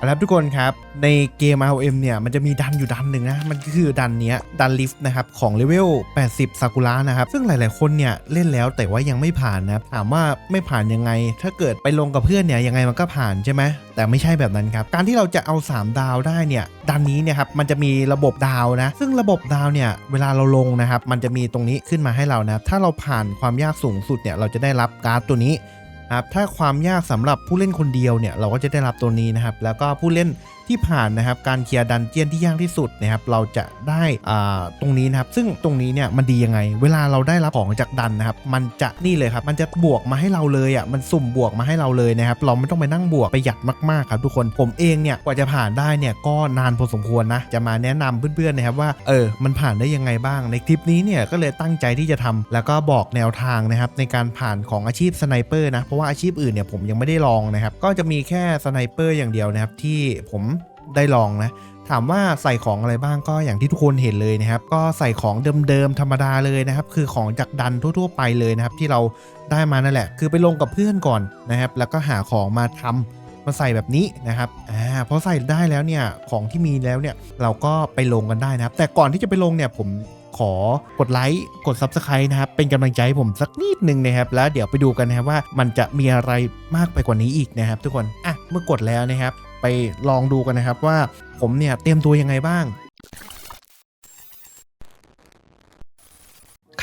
เอาละทุกคนครับ ในเกม ROM เนี่ย มันจะมีดันอยู่ดันหนึ่งนะ มันก็คือดันเนี้ย ดันลิฟต์นะครับ ของเลเวล 80 ซากุระนะครับ ซึ่งหลายๆ คนเนี่ยเล่นแล้วแต่ว่ายังไม่ผ่านนะถามว่าไม่ผ่านยังไง ถ้าเกิดไปลงกับเพื่อนเนี่ยยังไงมันก็ผ่านใช่ไหมแต่ไม่ใช่แบบนั้นครับ การที่เราจะเอา 3 ดาวได้เนี่ยดันนี้เนี่ยครับมันจะมีระบบดาวนะ ซึ่งระบบดาวเนี่ยเวลาเราลงนะครับมันจะมีตรงนี้ขึ้นมาให้เรานะถ้าเราผ่านความยากสูงสุดเนี่ยเราจะได้รับการ์ดตัวนี้ ครับถ้าความยากสำหรับผู้เล่นคนเดียวเนี่ยเราก็จะได้รับตัวนี้นะครับแล้วก็ผู้เล่น ที่ผ่านนะครับการเคลียร์ดันเจียนที่ยากที่สุดนะครับเราจะได้อ่าตรงนี้นะครับซึ่งตรงนี้เนี่ยมันดียังไง เวลาเราได้รับของจากดันนะครับมันจะนี่เลยครับมันจะบวกมาให้เราเลยอะมันสุ่มบวกมาให้เราเลยนะครับเราไม่ต้องไปนั่งบวกประหยัดมากๆครับทุกคนผมเองเนี่ยกว่าจะผ่านได้เนี่ยก็นานพอสมควรนะจะมาแนะนำเพื่อนๆนะครับว่าเออมันผ่านได้ยังไงบ้าง ในคลิปนี้เนี่ยก็เลยตั้งใจที่จะทำแล้วก็บอกแนวทางนะครับในการผ่านของอาชีพสไนเปอร์นะเพราะว่าอาชีพอื่นเนี่ยผมยังไม่ได้ลองนะครับก็จะมีแค่สไนเปอร์อย่างเดียวนะครับที่ผม ได้ลองนะถามว่าใส่ของอะไรบ้างก็อย่างที่ทุกคนเห็นเลยนะครับ ก็ใส่ของเดิมๆธรรมดาเลยนะครับ คือของจากดันทั่ว ๆ ไปเลยนะครับ ที่เราได้มานั่นแหละ คือไปลงกับเพื่อนก่อนนะครับ แล้วก็หาของมาทำมาใส่แบบนี้นะครับอ่าพอใส่ได้แล้วเนี่ยของที่มีแล้วเนี่ยเราก็ไปลงกันได้นะครับ แต่ก่อนที่จะไปลงเนี่ยผมขอกดไลค์กด Subscribe นะครับ เป็นกำลังใจให้ผมสักนิดนึงนะครับ แล้วเดี๋ยวไปดูกันนะครับว่ามันจะมีอะไรมากไปกว่านี้อีกนะครับ ทุกคนอะเมื่อกดแล้วนะครับ ไปลองดูกันนะครับว่าผมเนี่ยเตรียมตัวยังไงบ้าง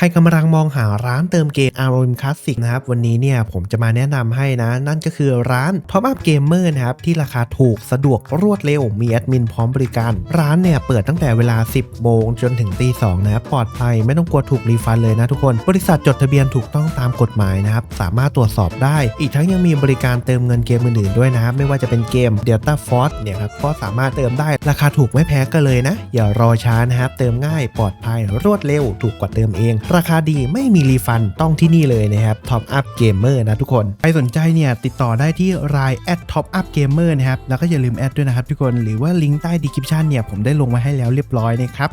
ใครกำลังมองหาร้านเติมเกม ROM Classic นะครับ วันนี้เนี่ยผมจะมาแนะนำให้นะ นั่นก็คือร้าน Top Up Gamer นะครับ ที่ราคาถูกสะดวกรวดเร็ว มีแอดมินพร้อมบริการ ร้านเนี่ยเปิดตั้งแต่เวลา 10 โมงจนถึงตี2นะครับปลอดภัยไม่ต้องกลัวถูกรีฟันเลยนะทุกคน บริษัทจดทะเบียนถูกต้องตามกฎหมายนะครับ สามารถตรวจสอบได้ อีกทั้งยังมีบริการเติมเงินเกมอื่นๆด้วยนะครับ ไม่ว่าจะเป็นเกม Delta Force เนี่ยครับ ก็สามารถเติมได้ ราคาถูกไม่แพ้กันเลยนะ อย่ารอช้านะครับ เติมง่าย ปลอดภัย รวดเร็ว ถูกกว่าเติมเองราคาดีไม่มีรีฟันต้องที่นี่เลยนะครับ Top Up Gamer นะทุกคนใครสนใจเนี่ยติดต่อได้ที่ Line at Top Up Gamer นะครับ แล้วก็อย่าลืมแอดด้วยนะครับทุกคน หรือว่าลิงก์ใต้ดีคริปชันเนี่ยผมได้ลงมาให้แล้วเรียบร้อยนะครับ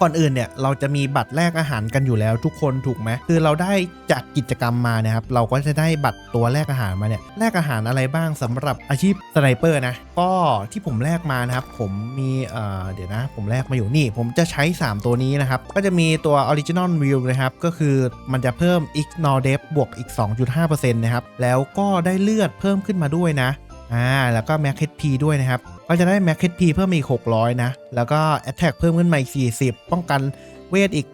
ก่อนอื่นเนี่ยเราจะมีบัตรแลกอาหารกันอยู่แล้วทุกคนถูกไหมคือเราได้จากกิจกรรมมานะครับเราก็จะได้บัตรตัวแลกอาหารมาเนี่ยแลกอาหารอะไรบ้างสำหรับอาชีพสไนเปอร์นะก็ที่ผมแลกมานะครับผมมีเอ่อเดี๋ยวนะ ผมแลกมาอยู่นี่ ผมจะใช้ 3 ตัวนี้นะครับก็จะมีตัว Original View นะครับก็คือมันจะเพิ่ม Ignore Depth บวกอีก 2.5%นะครับแล้วก็ได้เลือดเพิ่มขึ้นมาด้วยนะอ่าแล้วก็ Max HP ด้วยนะครับ ก็จะได้แม็กเคพีเพิ่มอีก 600 นะ แล้วก็แอตแทกเพิ่มขึ้นมาอีก 40 ป้องกันเวทอีก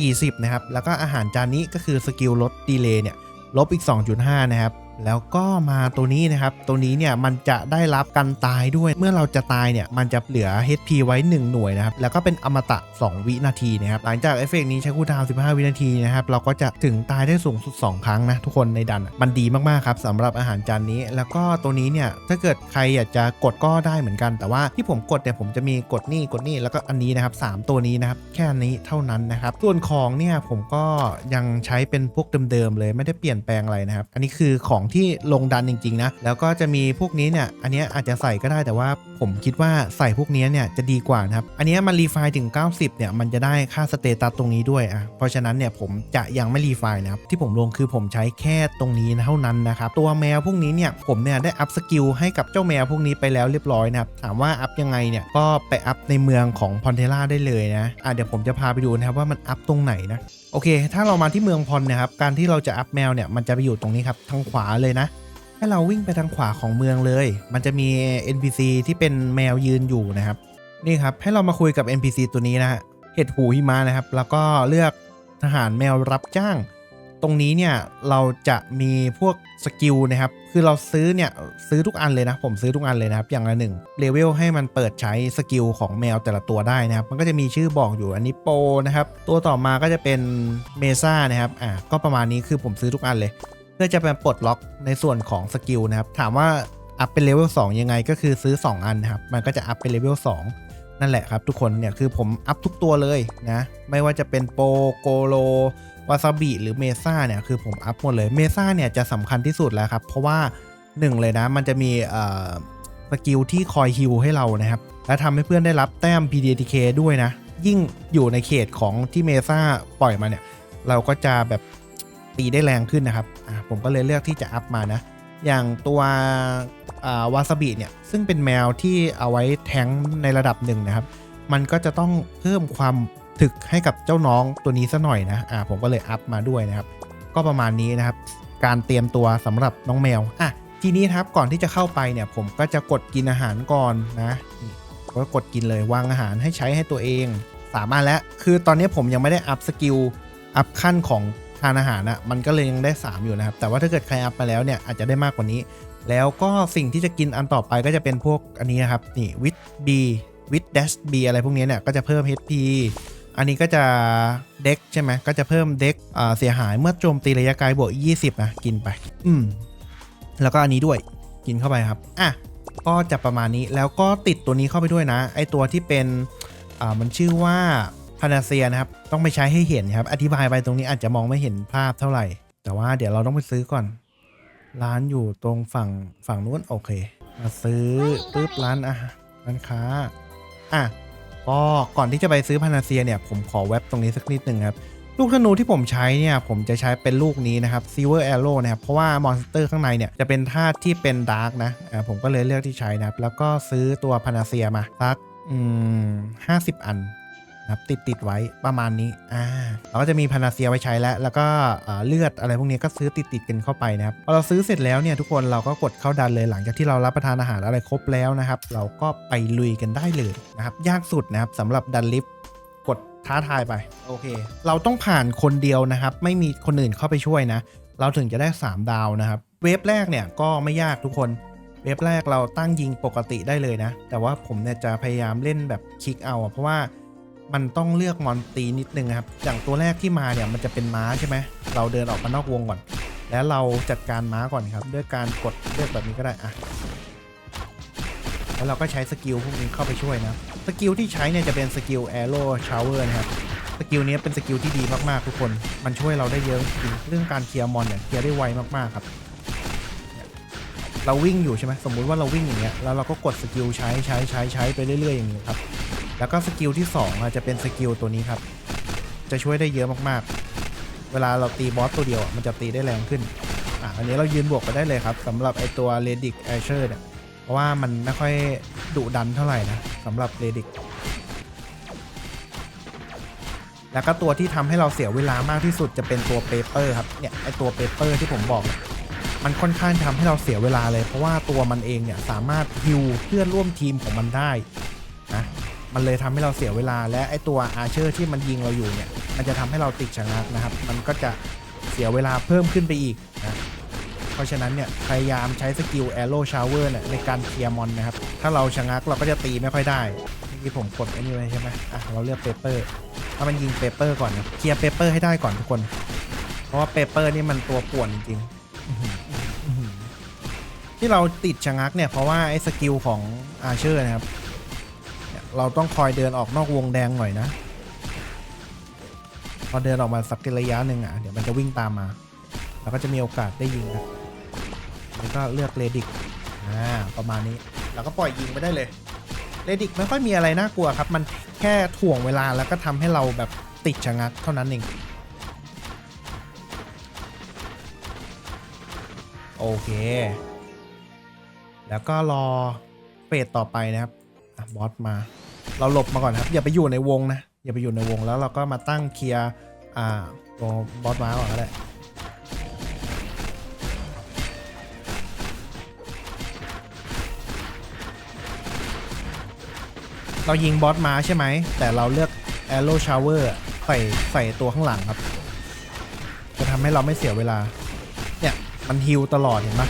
40 นะครับ แล้วก็อาหารจานนี้ก็คือสกิลลดดีเลย์เนี่ยลบอีก 2.5 นะครับ แล้วก็มาตัวนี้นะครับ ตัวนี้เนี่ยมันจะได้รับกันตายด้วย เมื่อเราจะตายเนี่ยมันจะเหลือ HP ไว้ 1 หน่วยนะครับ แล้วก็เป็นอมตะ 2 วินาทีนะครับ หลังจากเอฟเฟกต์นี้ใช้คูลดาว15 วินาทีนะครับ เราก็จะถึงตายได้สูงสุด 2 ครั้งนะทุกคนในดัน มันดีมากๆครับสำหรับอาหารจานนี้ แล้วก็ตัวนี้เนี่ยถ้าเกิดใครอยากจะกดก็ได้เหมือนกัน แต่ว่าที่ผมกดเนี่ยผมจะมีกดนี่กดนี่แล้วก็อันนี้นะครับสามตัวนี้นะครับแค่นนี้เท่านั้นนะครับส่วนของเนี่ยผมก็ยังใช้เป็นพวกเดิมๆเลยไม่ได้เปลี่ยนแปลงอะไรนะครับอันนี้คือของที่ลงดันจริงๆนะแล้วก็จะมีพวกนี้เนี่ยอันนี้อาจจะใส่ก็ได้แต่ว่าผมคิดว่าใส่พวกนี้เนี่ยจะดีกว่านะครับอันนี้มันรีไฟล์ถึง 90เนี่ยมันจะได้ค่าสเตตัสตรงนี้ด้วยอะเพราะฉะนั้นเนี่ยผมจะยังไม่รีไฟล์นะครับที่ผมลงคือผมใช้แค่ตรงนี้เท่านั้นนะครับตัวแมวพวกนี้เนี่ยผมเนี่ยได้อัพสกิลให้กับเจ้าแมวพวกนี้ไปแล้วเรียบร้อยนะครับถามว่าอัพยังไงเนี่ยก็ไปอัพในเมืองของพอนเทล่าได้เลยนะอะเดี๋ยวผมจะพาไปดูนะครับว่ามันอัพตรงไหนนะ โอเค ถ้าเรามาที่เมืองพอนเนะครับ การที่เราจะอัพแมวเนี่ย มันจะไปอยู่ตรงนี้ครับ ทางขวาเลยนะ ให้เราวิ่งไปทางขวาของเมืองเลย มันจะมี NPC ที่เป็นแมวยืนอยู่นะครับ นี่ครับ ให้เรามาคุยกับ NPC ตัวนี้นะฮะ เห็ดหูหิมะนะครับ แล้วก็เลือกทหารแมวรับจ้าง ตรงนี้เนี่ยเราจะมีพวกสกิลนะครับ คือเราซื้อเนี่ยซื้อทุกอันเลยนะ ผมซื้อทุกอันเลยนะครับ อย่างละหนึ่งเลเวลให้มันเปิดใช้สกิลของแมวแต่ละตัวได้นะครับ มันก็จะมีชื่อบอกอยู่อันนี้โปนะครับ ตัวต่อมาก็จะเป็นเมซ่านะครับ อ่าก็ประมาณนี้คือผมซื้อทุกอันเลย เพื่อจะไปปลดล็อกในส่วนของสกิลนะครับ ถามว่าอัพเป็นเลเวล2ยังไง ก็คือซื้อ 2 อันนะครับ มันก็จะอัพเป็นเลเวล2นั่นแหละครับ ทุกคนเนี่ยคือผมอัพทุกตัวเลยนะ ไม่ว่าจะเป็นโปโกโล วาซาบิหรือเมซ่าเนี่ยคือผมอัพหมดเลยเมซ่าเนี่ยจะสำคัญที่สุดแล้วครับ เพราะว่า1เลยนะ มันจะมีสกิลที่คอยฮิลให้เรานะครับ และทำให้เพื่อนได้รับแต้ม PDTK ด้วยนะ ยิ่งอยู่ในเขตของที่เมซ่าปล่อยมาเนี่ย เราก็จะแบบตีได้แรงขึ้นนะครับผมก็เลยเลือกที่จะอัพมานะ อย่างตัววาซาบิเนี่ย ซึ่งเป็นแมวที่เอาไว้แทงในระดับหนึ่งนะครับ มันก็จะต้องเพิ่มความึกให้กับเจ้าน้องตัวนี้ซะหน่อยนะอ่าผมก็เลยอัพมาด้วยนะครับ ก็ประมาณนี้นะครับ การเตรียมตัวสำหรับน้องแมวอะทีนี้ครับก่อนที่จะเข้าไปเนี่ย ผมก็จะกดกินอาหารก่อนนะก็กดกินเลยวางอาหารให้ใช้ให้ตัวเองสามารถแล้วคือตอนนี้ผมยังไม่ได้อัพสกิลอัพขั้นของทานอาหารอะมันก็เลยยังได้ 3 อยู่นะครับ แต่ว่าถ้าเกิดใครอัพมาแล้วเนี่ยอาจจะได้มากกว่านี้ แล้วก็สิ่งที่จะกินอันต่อไปก็จะเป็นพวกอันนี้นะครับนี่วิตบีวิตเดสบีอะไรพวกนี้เนี่ยก็จะเพิ่ม HP อันนี้ก็จะเด็กใช่ไหมก็จะเพิ่มเด็กเสียหายเมื่อโจมตีระยะไกลบวก20นะกินไป อืม แล้วก็อันนี้ด้วยกินเข้าไปครับ อะ ก็จะประมาณนี้แล้วก็ติดตัวนี้เข้าไปด้วยนะ ไอตัวที่เป็นอ่ามันชื่อว่าพานาเซียนะครับ ต้องไปใช้ให้เห็นครับ อธิบายไปตรงนี้อาจจะมองไม่เห็นภาพเท่าไหร่ แต่ว่าเดี๋ยวเราต้องไปซื้อก่อน ร้านอยู่ตรงฝั่งฝั่งนู้นโอเค มาซื้อปุ๊บร้านอาหารร้านค้า อะ ก็ก่อนที่จะไปซื้อพานาเซียเนี่ยผมขอแว็บตรงนี้สักนิดหนึ่งครับ ลูกธนูที่ผมใช้เนี่ยผมจะใช้เป็นลูกนี้นะครับ Silver Arrow นะครับ เพราะว่ามอนสเตอร์ข้างในเนี่ยจะเป็นธาตุที่เป็นดาร์กนะอ่าผมก็เลยเลือกที่ใช้นะครับ แล้วก็ซื้อตัวพานาเซียมาสักอืมห้าสิบอัน นะครับติดติดไว้ประมาณนี้อ่าเราก็จะมีพานาเซียไว้ใช้แล้ว แล้วก็เลือดอะไรพวกนี้ก็ซื้อติดติดๆกันเข้าไปนะครับพอเราซื้อเสร็จแล้วเนี่ยทุกคนเราก็กดเข้าดันเลยหลังจากที่เรารับประทานอาหารอะไรครบแล้วนะครับ เราก็ไปลุยกันได้เลยนะครับยากสุดนะครับสำหรับดันลิฟต์กดท้าทายไปโอเค เราต้องผ่านคนเดียวนะครับ ไม่มีคนอื่นเข้าไปช่วยนะ เราถึงจะได้ 3 ดาวนะครับ เวฟแรกเนี่ยก็ไม่ยากทุกคนเวฟแรกเราตั้งยิงปกติได้เลยนะ แต่ว่าผมเนี่ยจะพยายามเล่นแบบคลิกเอา เพราะว่า มันต้องเลือกมอนตีนิดนึงนะครับ อย่างตัวแรกที่มาเนี่ยมันจะเป็นม้าใช่ไหม เราเดินออกมานอกวงก่อน แล้วเราจัดการม้าก่อนครับ ด้วยการกดเลือกแบบนี้ก็ได้อะแล้วเราก็ใช้สกิลพวกนี้เข้าไปช่วยนะสกิลที่ใช้เนี่ยจะเป็นสกิล Arrow Shower นะครับสกิลนี้เป็นสกิลที่ดีมากๆทุกคน มันช่วยเราได้เยอะจริงเรื่องการเคลียร์มอนเนี่ยเคลียร์ได้ไวมากๆครับเนี่ยเราวิ่งอยู่ใช่ไหมสมมุติว่าเราวิ่งอย่างเงี้ยแล้วเราก็กดสกิลใช้ใช้ใช้ใช้ไปเรื่อยๆอย่างนี้ครับ แล้วก็สกิลที่2อะจะเป็นสกิลตัวนี้ครับ จะช่วยได้เยอะมากๆ เวลาเราตีบอสตัวเดียวมันจะตีได้แรงขึ้นอะอันนี้เรายืนบวกไปได้เลยครับสำหรับไอตัว r e d i c a s h e r เนี่ยเพราะว่ามันไม่ค่อยดุดันเท่าไหร่นะสำหรับเรดิกแล้วก็ตัวที่ทำให้เราเสียเวลามากที่สุดจะเป็นตัวเปเปอร์ครับเนี่ยไอตัวเปเปอร์ที่ผมบอกมันค่อนข้างทำให้เราเสียเวลาเลย เพราะว่าตัวมันเองเนี่ยสามารถฮิวเพื่อนร่วมทีมของมันได้ มันเลยทำให้เราเสียเวลา และไอตัวอาเชอร์ที่มันยิงเราอยู่เนี่ย มันจะทำให้เราติดชะงักนะครับ มันก็จะเสียเวลาเพิ่มขึ้นไปอีกนะเพราะฉะนั้นเนี่ยพยายามใช้สกิล Arrow Shower เนี่ยในการเคลียร์มอนนะครับ ถ้าเราชะงักเราก็จะตีไม่ค่อยได้เมื่ผมกดไอ้นี่ไว้ใช่ไหมอะเราเลือกเปเปอร์ถ้ามันยิงเปเปอร์ก่อนนะเคลียร์เปเปอร์ให้ได้ก่อนทุกคน เพราะว่าเปเปอร์นี่มันตัวป่วนจริงที่เราติดชะงักเนี่ยเพราะว่าไอ้สกิลของอาเชอร์นะครับ เราต้องคอยเดินออกนอกวงแดงหน่อยนะ พอเดินออกมาสักระยะหนึ่งอะ เดี๋ยวมันจะวิ่งตามมา เราก็จะมีโอกาสได้ยิงนะแล้วก็เลือกเลดิก อ่า ประมาณนี้แล้วก็ปล่อยยิงไปได้เลย เลดิกไม่ค่อยมีอะไรน่ากลัวครับ มันแค่ถ่วงเวลาแล้วก็ทำให้เราแบบติดชะงักเท่านั้นเอง โอเค แล้วก็รอเฟสต่อไปนะครับอบอสมา เราหลบมาก่อนครับ อย่าไปอยู่ในวงนะ อย่าไปอยู่ในวงแล้วเราก็มาตั้งเคลียร์อ่าตัวบอสมาก่อนก็ได้เรายิงบอสมาใช่ไหม แต่เราเลือก Arrow Shower ใส่ใส่ตัวข้างหลังครับ จะทำให้เราไม่เสียเวลา เนี่ย มันฮิวตลอดเห็นปะ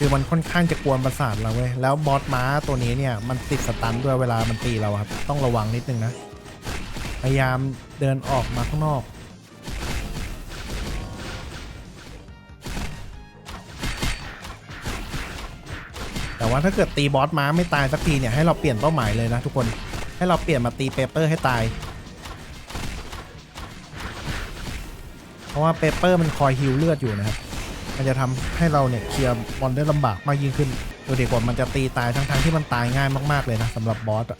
คือมันค่อนข้างจะกวนประสาทเราเว้ยแล้วบอสม้าตัวนี้เนี่ยมันติดสตันด้วยเวลามันตีเราครับ ต้องระวังนิดนึงนะ พยายามเดินออกมาข้างนอก แต่ว่าถ้าเกิดตีบอสม้าไม่ตายสักทีเนี่ยให้เราเปลี่ยนเป้าหมายเลยนะทุกคนให้เราเปลี่ยนมาตีเปเปอร์ให้ตาย เพราะว่าเปเปอร์มันคอยฮิวเลือดอยู่นะครับ มันจะทำให้เราเนี่ยเคลียร์บอลได้ลำบากมากยิ่งขึ้นดูดีกว่ามันจะตีตายทั้งๆที่มันตายง่ายมากๆเลยนะสำหรับบอสอะ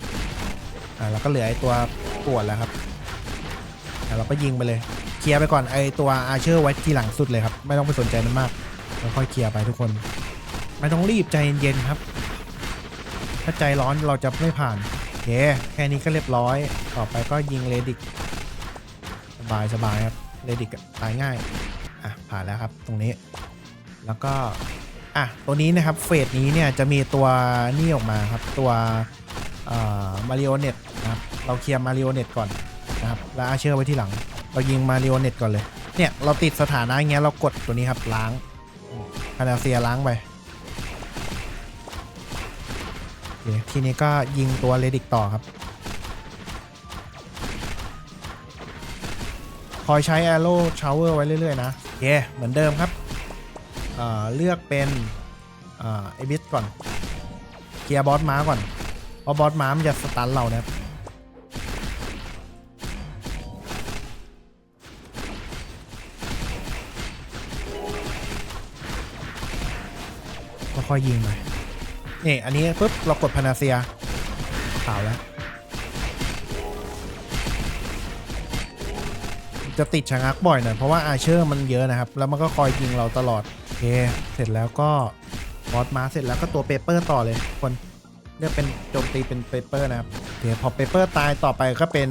อ่าแล้วก็เหลือไอ้ตัวปวดแล้วครับเราก็ยิงไปเลยเคลียร์ไปก่อนไอ้ตัวอาเชอร์ไว้ทีหลังสุดเลยครับไม่ต้องไปสนใจมันมากค่อยเคลียร์ไปทุกคน ไม่ต้องรีบใจเย็นๆครับ ถ้าใจร้อนเราจะไม่ผ่านโอเคแค่นี้ก็เรียบร้อย ต่อไปก็ยิงเลดิกสบายสบายครับเลดิกตายง่าย อะ ผ่านแล้วครับตรงนี้ แล้วก็อะตัวนี้นะครับเฟสนี้เนี่ยจะมีตัวนี่ออกมาครับตัวมาริโอเน็ตนะครับเราเคลียร์มาริโอเน็ตก่อนนะครับแล้วอาเชอร์ไว้ที่หลัง เรายิงมาริโอเน็ตก่อนเลยเนี่ยเราติดสถานะอย่างเงี้ยเรากดตัวนี้ครับล้างพานาเซียล้างไปทีนี้ก็ยิงตัวเลดิกต่อครับ คอยใช้ Arrow Shower ไว้เรื่อย ๆ นะโอเคเหมือนเดิมครับ เเลือกเป็นเอบิสก่อนเคลียร์บอสม้าก่อนเพราะบอสม้ามันจะสตันเรานะครับค่อยยิงไปนี่อันนี้ปุ๊บเรากดพานาเซียขาวแล้ว จะติดชะงักบ่อยหน่อยเพราะว่าอาเชอร์มันเยอะนะครับ แล้วมันก็คอยยิงเราตลอด เค เสร็จแล้วก็บอสมาเสร็จแล้วก็ตัวเปเปอร์ต่อเลยคนเลือกเป็นโจมตีเป็นเปเปอร์นะครับโอเคพอเปเปอร์ตายต่อไปก็เป็น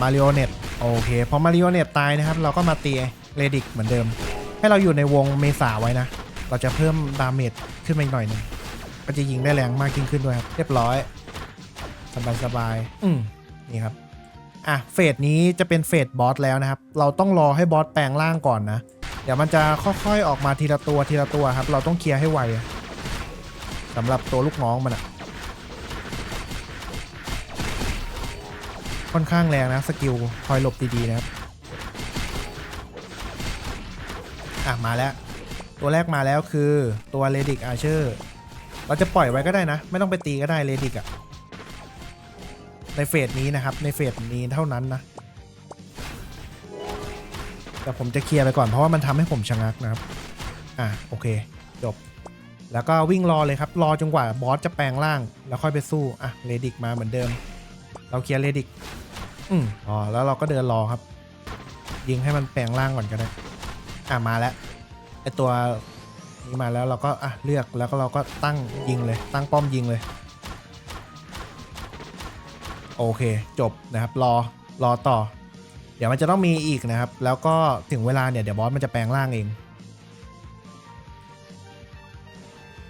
มาริโอเน็ตโอเคพอมาริโอเน็ตตายนะครับ เราก็มาตีเรดิกเหมือนเดิม ให้เราอยู่ในวงเมษาไว้นะ เราจะเพิ่มดาเมจขึ้นมาอีกหน่อยหนึงก็จะยิงได้แรงมากยิ่งขึ้นด้วยครับ เรียบร้อย สบายสบายๆอืมนี่ครับ อะ เฟสนี้จะเป็นเฟสบอสแล้วนะครับ เราต้องรอให้บอสแปลงร่างก่อนนะ ดี๋ยวมันจะค่อยๆออกมาทีละตัวทีละตัวครับ เราต้องเคลียร์ให้ไวสำหรับตัวลูกน้องมันอะค่อนข้างแรงนะสกิลคอยหลบดีๆนะครับอะมาแล้ว ตัวแรกมาแล้วคือตัวเลดิกอาเชอร์เราจะปล่อยไว้ก็ได้นะ ไม่ต้องไปตีก็ได้เลดิกอะในเฟสนี้นะครับ ในเฟสนี้เท่านั้นนะ แต่ผมจะเคลียร์ไปก่อนเพราะว่ามันทำให้ผมชะงักนะครับ อะโอเคจบ แล้วก็วิ่งรอเลยครับ รอจนกว่าบอสจะแปลงร่าง แล้วค่อยไปสู้ อะเลดิกมาเหมือนเดิม เราเคลียร์เลดิก อืมอ๋อแล้วเราก็เดินรอครับ ยิงให้มันแปลงร่างก่อนก็ได้ อะมาแล้วไอตัวนี้มาแล้วเราก็อะเลือกแล้วก็เราก็ตั้งยิงเลย ตั้งป้อมยิงเลยโอเค จบนะครับ รอ รอต่อ เดี๋ยวมันจะต้องมีอีกนะครับ แล้วก็ถึงเวลาเนี่ยเดี๋ยวบอสมันจะแปลงร่างเอง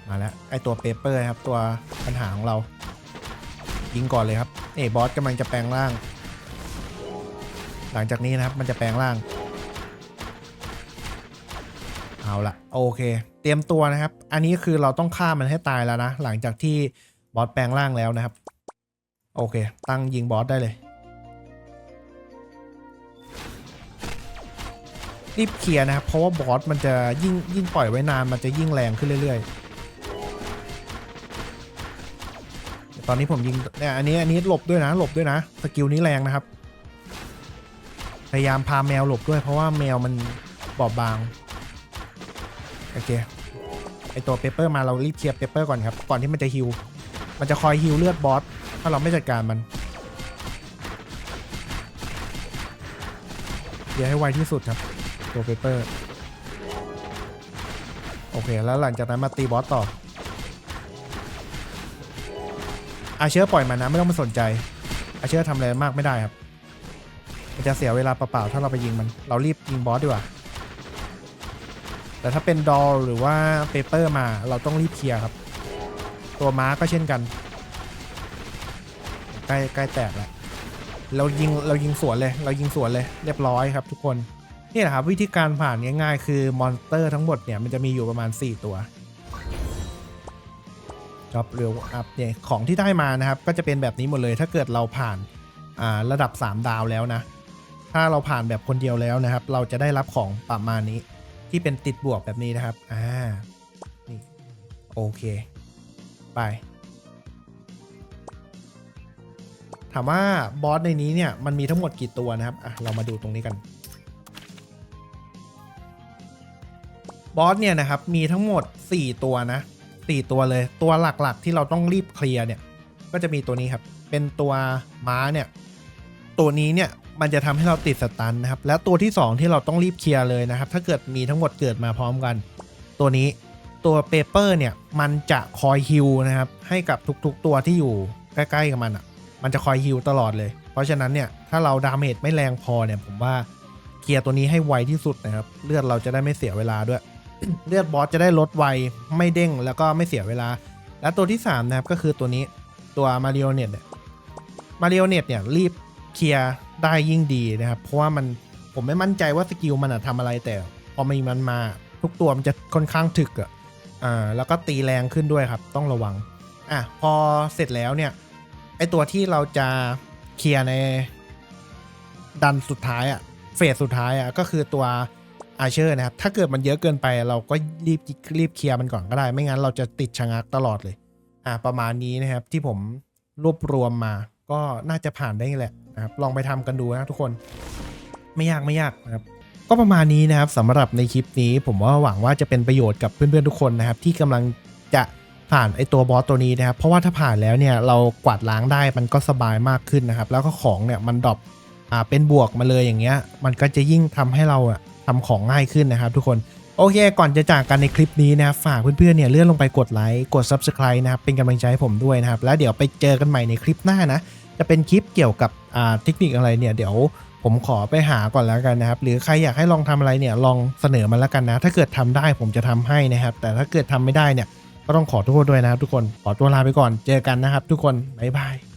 มาแล้วไอตัวเปเปอร์ครับตัวปัญหาของเรา ยิงก่อนเลยครับเอยบอสกำลังจะแปลงร่าง หลังจากนี้นะครับมันจะแปลงร่าง เอาละโอเค เตรียมตัวนะครับ อันนี้คือเราต้องฆ่ามันให้ตายแล้วนะ หลังจากที่บอสแปลงร่างแล้วนะครับ โอเค ตั้งยิงบอสได้เลย รีบเคลียร์นะครับ เพราะว่าบอสมันจะยิ่งยิ่งปล่อยไว้นานมันจะยิ่งแรงขึ้นเรื่อยๆ ตอนนี้ผมยิงเนี่ยอันนี้อันนี้หลบด้วยนะ หลบด้วยนะสกิลนี้แรงนะครับ พยายามพาแมวหลบด้วยเพราะว่าแมวมันบอบบางโอเคไอตัวเปเปอร์มาเรารีบเคลียร์เปเปอร์ก่อนครับก่อนที่มันจะฮิวมันจะคอยฮิวเลือดบอสถ้าเราไม่จัดการมันเคลียร์ให้ไวที่สุดครับ ตัวเปเปอร์โอเค แล้วหลังจากนั้นมาตีบอสต่ออาเชอร์ปล่อยมันนะไม่ต้องมาสนใจอาเชอร์ทำอะไรมากไม่ได้ครับ มันจะเสียเวลาเปล่าๆถ้าเราไปยิงมัน เรารีบยิงบอสดีกว่า แต่ถ้าเป็นดอลหรือว่าเปเปอร์มาเราต้องรีบเคลียร์ครับ ตัวม้าก็เช่นกันใกล้ใกล้แตกแล้วเรายิงเรายิงสวนเลย เรายิงสวนเลย เรียบร้อยครับทุกคน นี่แหละครับวิธีการผ่านง่ายๆคือมอนสเตอร์ทั้งหมดเนี่ยมันจะมีอยู่ประมาณ 4 ตัวจ็อบเร็วอัพเนี่ยของที่ได้มานะครับ ก็จะเป็นแบบนี้หมดเลย ถ้าเกิดเราผ่านอ่าระดับ 3 ดาวแล้วนะ ถ้าเราผ่านแบบคนเดียวแล้วนะครับ เราจะได้รับของประมาณนี้ ที่เป็นติดบวกแบบนี้นะครับอ่านี่โอเค ไป ถามว่าบอสในนี้เนี่ยมันมีทั้งหมดกี่ตัวนะครับอะเรามาดูตรงนี้กัน บอสเนี่ยนะครับมีทั้งหมด 4 ตัวนะ4ตัวเลยตัวหลักๆที่เราต้องรีบเคลียร์เนี่ยก็จะมีตัวนี้ครับ เป็นตัวม้าเนี่ยตัวนี้เนี่ยมันจะทำให้เราติดสตันนะครับ และตัวที่ 2 ที่เราต้องรีบเคลียร์เลยนะครับ ถ้าเกิดมีทั้งหมดเกิดมาพร้อมกัน ตัวนี้ตัวเปเปอร์เนี่ยมันจะคอยฮิลนะครับให้กับทุกๆตัวที่อยู่ใกล้ๆกับมันอะมันจะคอยฮิลตลอดเลย เพราะฉะนั้นเนี่ยถ้าเราดาเมจไม่แรงพอเนี่ยผมว่าเคลียร์ตัวนี้ให้ไวที่สุดนะครับ เลือดเราจะได้ไม่เสียเวลาด้วย เลือดบอสจะได้ลดไวไม่เด้งแล้วก็ไม่เสียเวลา และตัวที่ 3 นะครับก็คือตัวนี้ตัวมาริโอเน็ตเนี่ยมาริโอเน็ตเนี่ยรีบเคลียร์ได้ยิ่งดีนะครับ เพราะว่ามันผมไม่มั่นใจว่าสกิลมันอะทำอะไรแต่ พอมีมันมาทุกตัวมันจะค่อนข้างถึกอะอ่าแล้วก็ตีแรงขึ้นด้วยครับ ต้องระวังอะพอเสร็จแล้วเนี่ยไอตัวที่เราจะเคลียร์ในดันสุดท้ายอะเฟสสุดท้ายอะก็คือตัว อาเชอร์นะครับ ถ้าเกิดมันเยอะเกินไปเราก็รีบรีบเคลียร์มันก่อนก็ได้ ไม่งั้นเราจะติดชะงักตลอดเลย อ่า ประมาณนี้นะครับที่ผมรวบรวมมาก็น่าจะผ่านได้แหละนะครับ ลองไปทำกันดูนะทุกคน ไม่ยากไม่ยากนะครับ ก็ประมาณนี้นะครับสำหรับในคลิปนี้ ผมว่าหวังว่าจะเป็นประโยชน์กับเพื่อนๆทุกคนนะครับ ที่กำลังจะผ่านไอตัวบอสตัวนี้นะครับ เพราะว่าถ้าผ่านแล้วเนี่ยเรากวาดล้างได้มันก็สบายมากขึ้นนะครับ แล้วก็ของเนี่ยมันดรอปอ่าเป็นบวกมาเลยอย่างเงี้ย มันก็จะยิ่งทำให้เราอะ ทำของง่ายขึ้นนะครับทุกคนโอเค ก่อนจะจากกันในคลิปนี้นะครับฝากเพื่อนๆเนี่ยเลื่อนลงไปกดไลค์กด Subscribe นะครับเป็นกำลังใจให้ผมด้วยนะครับ แล้วเดี๋ยวไปเจอกันใหม่ในคลิปหน้านะ จะเป็นคลิปเกี่ยวกับอ่าเทคนิคอะไรเนี่ยเดี๋ยวผมขอไปหาก่อนแล้วกันนะครับ หรือใครอยากให้ลองทำอะไรเนี่ยลองเสนอมาแล้วกันนะ ถ้าเกิดทำได้ผมจะทำให้นะครับ แต่ถ้าเกิดทำไม่ได้เนี่ยก็ต้องขอโทษด้วยนะครับทุกคนขอตัวลาไปก่อนเจอกันนะครับ ทุกคนบ๊ายบาย